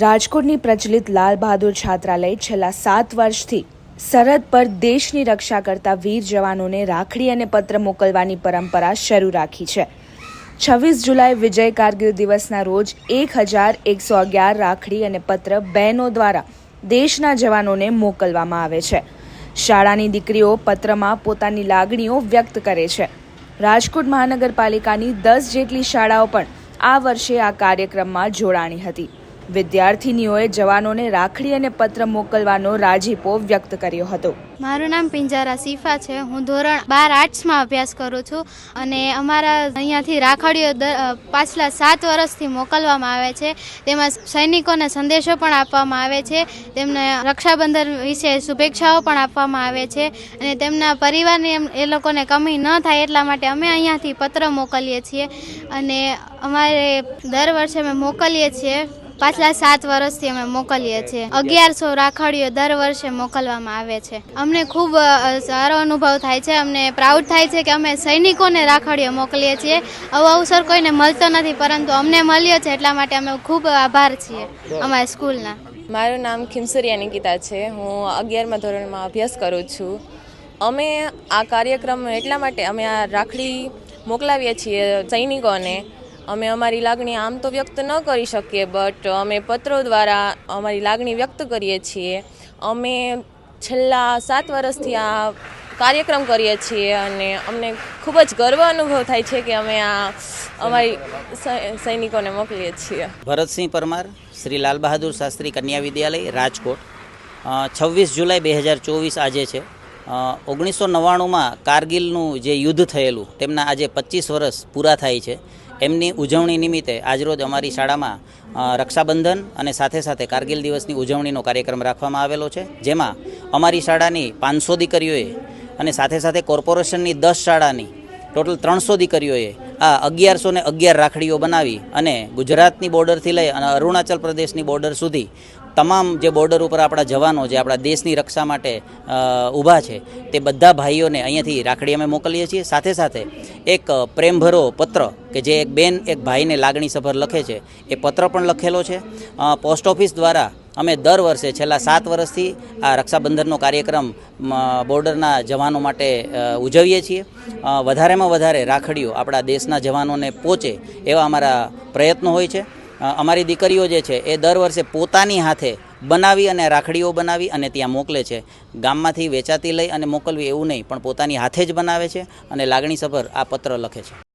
રાજકોટની પ્રચલિત લાલ બહાદુર છાત્રાલય છેલ્લા સાત વર્ષથી સરહદ પર દેશની રક્ષા કરતા વીર જવાનોને રાખડી અને પત્ર મોકલવાની પરંપરા શરૂ રાખી છે. છવ્વીસ જુલાઈ વિજય કારગિલ દિવસના રોજ એક હજાર એકસો અગિયાર રાખડી અને પત્ર બહેનો દ્વારા દેશના જવાનોને મોકલવામાં આવે છે. શાળાની દીકરીઓ પત્રમાં પોતાની લાગણીઓ વ્યક્ત કરે છે. રાજકોટ મહાનગરપાલિકાની દસ જેટલી શાળાઓ પણ આ વર્ષે આ કાર્યક્રમમાં જોડાણી હતી. વિદ્યાર્થિનીઓએ જવાનોને રાખડી અને પત્ર મોકલવાનો રાજીપો વ્યક્ત કર્યો હતો. મારું નામ પિંજારા સીફા છે. હું ધોરણ બાર આર્ટ્સમાં અભ્યાસ કરું છું અને અમારા અહીંયાથી રાખડીઓ પાછલા સાત વર્ષથી મોકલવામાં આવે છે. તેમાં સૈનિકોને સંદેશો પણ આપવામાં આવે છે. તેમને રક્ષાબંધન વિશે શુભેચ્છાઓ પણ આપવામાં આવે છે અને તેમના પરિવારની એ લોકોને કમી ન થાય એટલા માટે અમે અહીંયાથી પત્ર મોકલીએ છીએ. અને અમારે દર વર્ષે અમે મોકલીએ છીએ. પાછલા સાત વર્ષથી અમે મોકલીએ છીએ. અગિયારસો રાખડીઓ દર વર્ષે મોકલવામાં આવે છે. અમને ખૂબ સારો અનુભવ થાય છે. અમને પ્રાઉડ થાય છે કે અમે સૈનિકોને રાખડીઓ મોકલીએ છીએ. આવો અવસર કોઈને મળતો નથી પરંતુ અમને મળ્યો છે એટલા માટે અમે ખૂબ આભાર છીએ અમારી સ્કૂલના. મારું નામ ખીમસરિયા નિકિતા છે. હું અગિયારમા ધોરણમાં અભ્યાસ કરું છું. અમે આ કાર્યક્રમ એટલા માટે અમે આ રાખડી મોકલાવીએ છીએ સૈનિકોને. અમે અમારી લાગણી આમ તો વ્યક્ત ન કરી શકીએ બટ અમે પત્રો દ્વારા અમારી લાગણી વ્યક્ત કરીએ છીએ. અમે છેલ્લા સાત વર્ષથી આ કાર્યક્રમ કરીએ છીએ અને અમને ખૂબ જ ગર્વ અનુભવ થાય છે કે અમે આ અમારી સૈનિકોને મોકલીએ છીએ. ભરતસિંહ પરમાર, શ્રી લાલ બહાદુર શાસ્ત્રી કન્યા વિદ્યાલય, રાજકોટ. છવ્વીસ જુલાઈ બે હજાર ચોવીસ આજે છે. ઓગણીસો નવ્વાણુંમાં કારગિલનું જે યુદ્ધ થયેલું, તેમના આજે પચીસ વર્ષ પૂરા થાય છે. એમની ઉજવણી નિમિત્તે આજરોજ અમારી શાળામાં રક્ષાબંધન અને સાથે સાથે કારગિલ દિવસની ઉજવણીનો કાર્યક્રમ રાખવામાં આવેલો છે, જેમાં અમારી શાળાની પાંચસો દીકરીઓએ અને સાથે સાથે કોર્પોરેશનની દસ શાળાની ટોટલ ત્રણસો દીકરીઓએ આ અગિયારસો ને અગિયાર રાખડીઓ બનાવી અને ગુજરાતની બોર્ડરથી લઈ અને અરુણાચલ પ્રદેશની બોર્ડર સુધી તમામ જે બોર્ડર ઉપર આપણા જવાનો જે આપણા દેશની રક્ષા માટે ઊભા છે, તે બધા ભાઈઓને અહીંયાથી રાખડી અમે મોકલીએ છીએ. સાથે સાથે એક પ્રેમભરો પત્ર કે જે એક બેન, એક ભાઈને લાગણીસભર લખે છે, એ પત્ર પણ લખેલો છે. પોસ્ટ ઓફિસ દ્વારા અમે દર વર્ષે છેલ્લા સાત વર્ષથી આ રક્ષાબંધનનો કાર્યક્રમ બોર્ડરના જવાનો માટે ઉજવીએ છીએ. વધારેમાં વધારે રાખડીઓ આપણા દેશના જવાનોને પહોંચે એવા અમારા પ્રયત્નો હોય છે. અમારી દીકરીઓ જે છે, એ દર વર્ષે પોતાની હાથે બનાવી અને રાખડીઓ બનાવી અને ત્યાં મોકલે છે. ગામમાંથી વેચાતી લઈ અને મોકલવી એવું નહીં, પણ પોતાની હાથે જ બનાવે છે અને લાગણીસભર આ પત્ર લખે છે.